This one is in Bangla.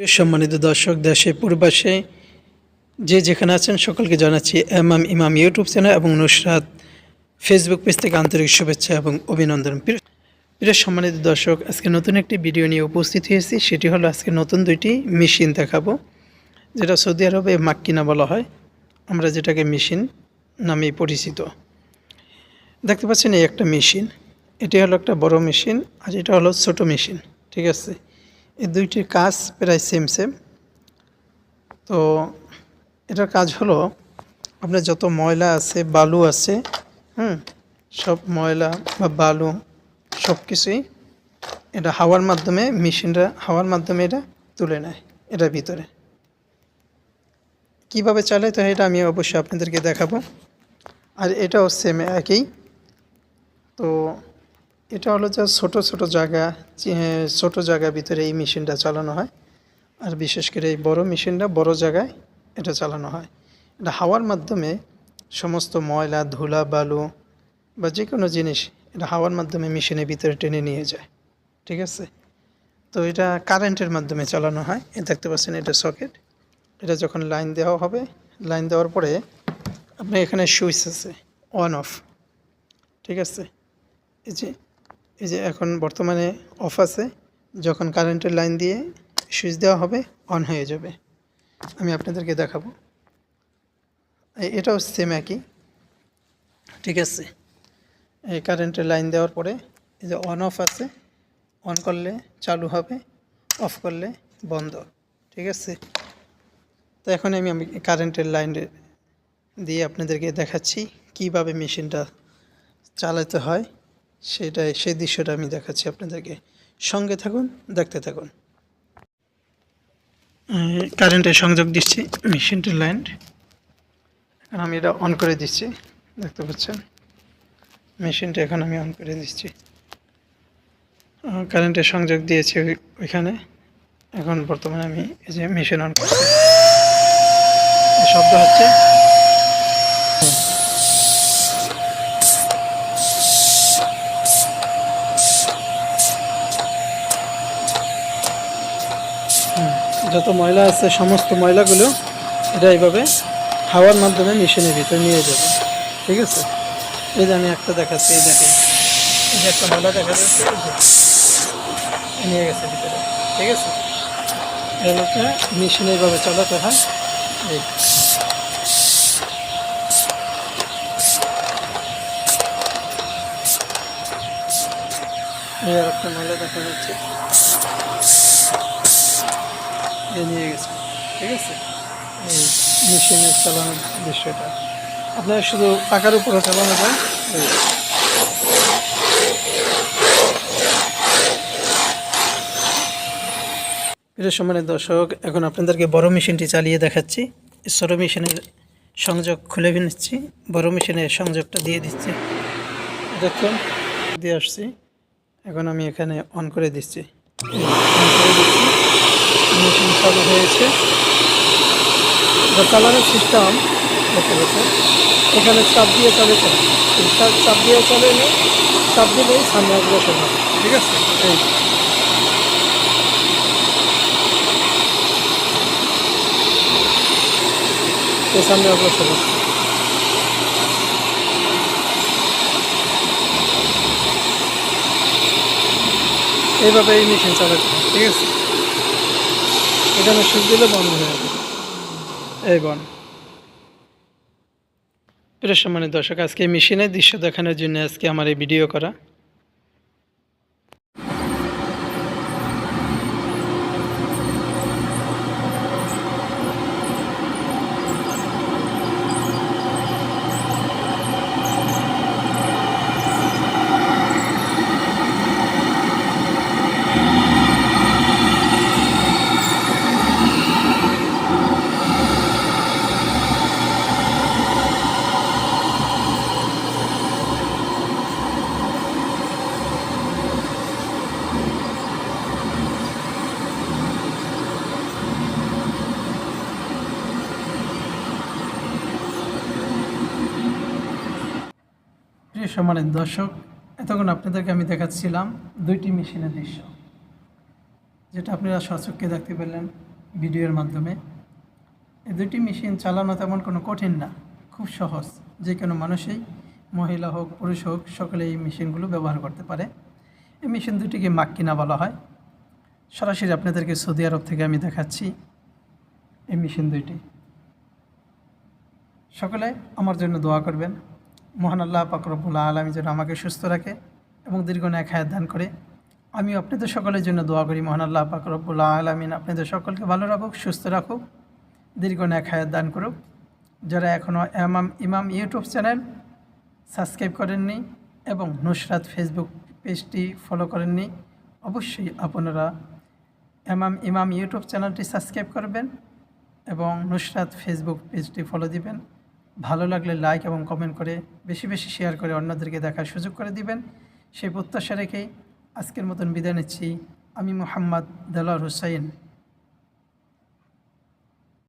সম্মানিত দর্শক দেশে পূর্বাসে যে যেখানে আছেন সকলকে জানাচ্ছি এমাম ইমাম ইউটিউব চ্যানেল এবং নুসরাত ফেসবুক পেজ থেকে আন্তরিক শুভেচ্ছা এবং অভিনন্দন। প্রিয় সম্মানিত দর্শক, আজকে নতুন একটি ভিডিও নিয়ে উপস্থিত হয়েছি। সেটি হলো আজকে নতুন দুইটি মেশিন দেখাবো, যেটা সৌদি আরবে মাক্কিনা বলা হয়। আমরা যেটাকে মেশিন নামে পরিচিত। দেখতে পাচ্ছেন এই একটা মেশিন। এটি হলো একটা বড় মেশিন আর এটা হলো ছোট মেশিন, ঠিক আছে? এই দুইটির কাজ প্রায় সেম সেম তো এটার কাজ হলো আপনার যত ময়লা আছে, বালু আছে, হুম, সব ময়লা বা বালু সব কিছুই এটা হাওয়ার মাধ্যমে মেশিনটা হাওয়ার মাধ্যমে এটা তুলে নেয়, এটার ভিতরে। কীভাবে চালায়, তো এটা আমি অবশ্যই আপনাদেরকে দেখাবো। আর এটাও সেম একই। তো এটা হলো যে ছোট ছোট জায়গা ছোট জায়গার ভিতরে এই মেশিনটা চালানো হয়। আর বিশেষ করে এই বড় মেশিনটা বড় জায়গায় এটা চালানো হয়। এটা হাওয়ার মাধ্যমে সমস্ত ময়লা, ধুলা, বালু বা যে কোনো জিনিস এটা হাওয়ার মাধ্যমে মেশিনের ভিতরে টেনে নিয়ে যায়। ঠিক আছে? তো এটা কারেন্টের মাধ্যমে চালানো হয়। এ দেখতে পাচ্ছেন এটা সকেট। এটা যখন লাইন দেওয়া হবে, লাইন দেওয়ার পরে আপনার এখানে সুইচ আছে, অন অফ। ঠিক আছে? এই যে এই যে এখন বর্তমানে অফ আছে, যখন কারেন্টের লাইন দিয়ে সুইচ দেওয়া হবে অন হয়ে যাবে। আমি আপনাদেরকে দেখাবো। এটাও সেম একই। ঠিক আছে? এই কারেন্টের লাইন দেওয়ার পরে এই যে অন অফ আছে অন করলে চালু হবে অফ করলে বন্ধ। ঠিক আছে? তো এখন আমি আমি কারেন্টের লাইন দিয়ে আপনাদেরকে দেখাচ্ছি কীভাবে মেশিনটা চালাতে হয়। সেটাই, সেই দৃশ্যটা আমি দেখাচ্ছি আপনাদেরকে। সঙ্গে থাকুন, দেখতে থাকুন। কারেন্টের সংযোগ দিচ্ছি মেশিনটির লাইন এখন আমি এটা অন করে দিচ্ছি, দেখতে পাচ্ছেন? মেশিনটা এখন আমি অন করে দিচ্ছি। কারেন্টের সংযোগ দিয়েছি ওই- ওইখানে। এখন বর্তমানে আমি এই যে মেশিন অন করছি। শব্দ হচ্ছে যত ময়লা আছে, সমস্ত ময়লাগুলো এটা এইভাবে হাওয়ার মাধ্যমে মেশিনের ভিতরে নিয়ে যাবে। ঠিক আছে? এই যে আমি একটা দেখাচ্ছি, এই দেখেন। এই যে একটা ময়লা দেখা যাচ্ছে নিয়ে গেছে ভিতরে। ঠিক আছে? এগুলোকে মেশিনে এইভাবে চালাতে হয়। এই। এই আর একটা ময়লা দেখা যাচ্ছে। এ নিয়ে গেছে। ঠিক আছে? এই মেশিনের চালানোর দৃশ্যটা। আপনার শুধু পাকার উপরে চালানো যায়। প্রিয় সম্মানের দর্শক, এখন আপনাদেরকে বড় মেশিনটি চালিয়ে দেখাচ্ছি। ছোটো মেশিনের সংযোগ খুলে নিচ্ছি। বড় মেশিনের সংযোগটা দিয়ে দিচ্ছি। দেখুন, দিয়ে আসছি। এখন আমি এখানে অন করে দিচ্ছি এই, অন করে দিচ্ছি মেশিন চালু হয়েছে। চালানোর সিস্টেম দেখতে পাচ্ছেন, এখানে চাপ দিয়ে চালে চলে চাপ দিয়ে চলে না, চাপ দিলেই সামনে অগ্রসর হবে ঠিক আছে? এই। সামনে অগ্রসর হচ্ছে এইভাবে এই মেশিন চালাতে ঠিক আছে? এখানে সুইচ দিলে বন্ধ হয়ে যাবে। এই বন। প্রিয় সম্মানিত দর্শক, আজকে মেশিনের দৃশ্য দেখানোর জন্য আজকে আমার এই ভিডিও করা। সম্মানিত দর্শক, এতক্ষণ আপনাদেরকে আমি দেখাচ্ছিলাম দুইটি মেশিনের দৃশ্য, যেটা আপনারা সচক্ষে দেখতে পেলেন ভিডিওর মাধ্যমে। এই দুটি মেশিন চালানো তেমন কোনো কঠিন না, খুব সহজ। যে কোনো মানুষই, মহিলা হোক, পুরুষ হোক, সকলে এই মেশিনগুলো ব্যবহার করতে পারে। এই মেশিন দুটিকে মাক্কিনা বলা হয়। সরাসরি আপনাদেরকে সৌদি আরব থেকে আমি দেখাচ্ছি এই মেশিন দুইটি। সকলে আমার জন্য দোয়া করবেন। মহান আল্লাহ পাকরবুল্লাহ আলমী যেন আমাকে সুস্থ রাখে এবং দীর্ঘ ন্যাক হায়াত দান করে। আমি আপনাদের সকলের জন্য দোয়া করি, মহান আল্লাহ পাকরবুল্লাহ আলমিন আপনাদের সকলকে ভালো রাখুক, সুস্থ রাখুক, দীর্ঘ ন্যাক হায়াত দান করুক। যারা এখনও এমাম, ইমাম ইউটিউব চ্যানেল সাবস্ক্রাইব করেননি এবং নুসরাত ফেসবুক পেজটি ফলো করেননি, অবশ্যই আপনারা এমাম, ইমাম ইউটিউব চ্যানেলটি সাবস্ক্রাইব করবেন এবং নুসরাত ফেসবুক পেজটি ফলো দিবেন। ভালো লাগলে লাইক এবং কমেন্ট করে, বেশি বেশি শেয়ার করে অন্যদেরকে দেখার সুযোগ করে দিবেন। সেই প্রত্যাশা রেখেই আজকের মতন বিদায় নিচ্ছি। আমি মোহাম্মদ দেলার হুসাইন